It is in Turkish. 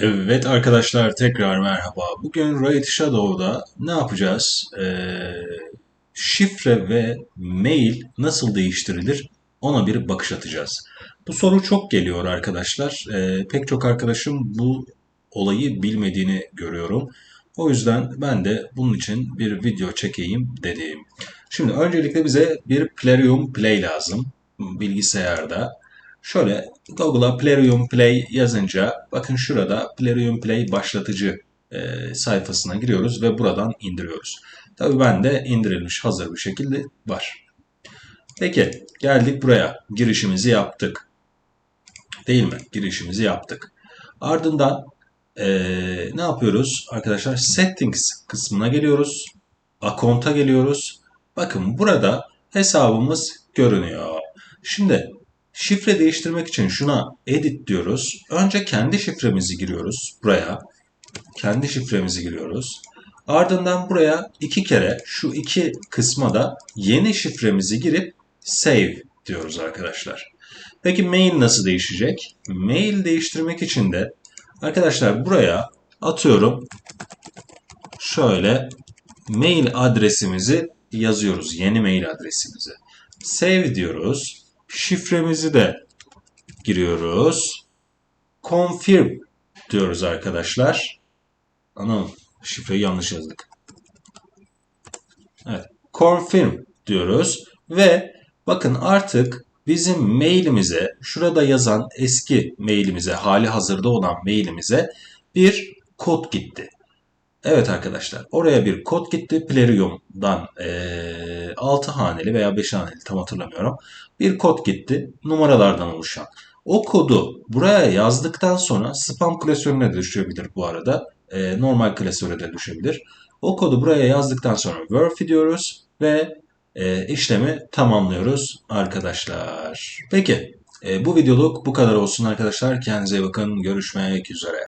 Evet arkadaşlar tekrar merhaba. Bugün Raid Shadow'da ne yapacağız? Ee, şifre ve mail nasıl değiştirilir ona bir bakış atacağız. Bu soru çok geliyor arkadaşlar. Ee, pek çok arkadaşım bu olayı bilmediğini görüyorum. O yüzden ben de bunun için bir video çekeyim dedim. Şimdi öncelikle bize bir Plarium Play lazım bilgisayarda. Şöyle Google'a Plarium Play yazınca bakın şurada Plarium Play başlatıcı e, sayfasına giriyoruz ve buradan indiriyoruz. Tabii ben de indirilmiş hazır bir şekilde var. Peki geldik buraya. Girişimizi yaptık. Değil mi? Girişimizi yaptık. Ardından e, ne yapıyoruz arkadaşlar? Settings kısmına geliyoruz. Account'a geliyoruz. Bakın burada hesabımız görünüyor. Şimdi Şifre değiştirmek için şuna edit diyoruz. Önce kendi şifremizi giriyoruz buraya. Kendi şifremizi giriyoruz. Ardından buraya iki kere şu iki kısma da yeni şifremizi girip save diyoruz arkadaşlar. Peki mail nasıl değişecek? Mail değiştirmek için de arkadaşlar buraya atıyorum şöyle mail adresimizi yazıyoruz. Yeni mail adresimizi. Save diyoruz. Şifremizi de giriyoruz. Confirm diyoruz arkadaşlar. Anam şifreyi yanlış yazdık. Evet. Confirm diyoruz ve bakın artık bizim mailimize şurada yazan eski mailimize hali hazırda olan mailimize bir kod gitti. Evet arkadaşlar oraya bir kod gitti. Plerium'dan e, 6 haneli veya 5 haneli tam hatırlamıyorum. Bir kod gitti numaralardan oluşan. O kodu buraya yazdıktan sonra spam klasörüne de düşebilir bu arada. E, normal klasöre de düşebilir. O kodu buraya yazdıktan sonra verify diyoruz ve e, işlemi tamamlıyoruz arkadaşlar. Peki e, bu videoluk bu kadar olsun arkadaşlar. Kendinize iyi bakın. Görüşmek üzere.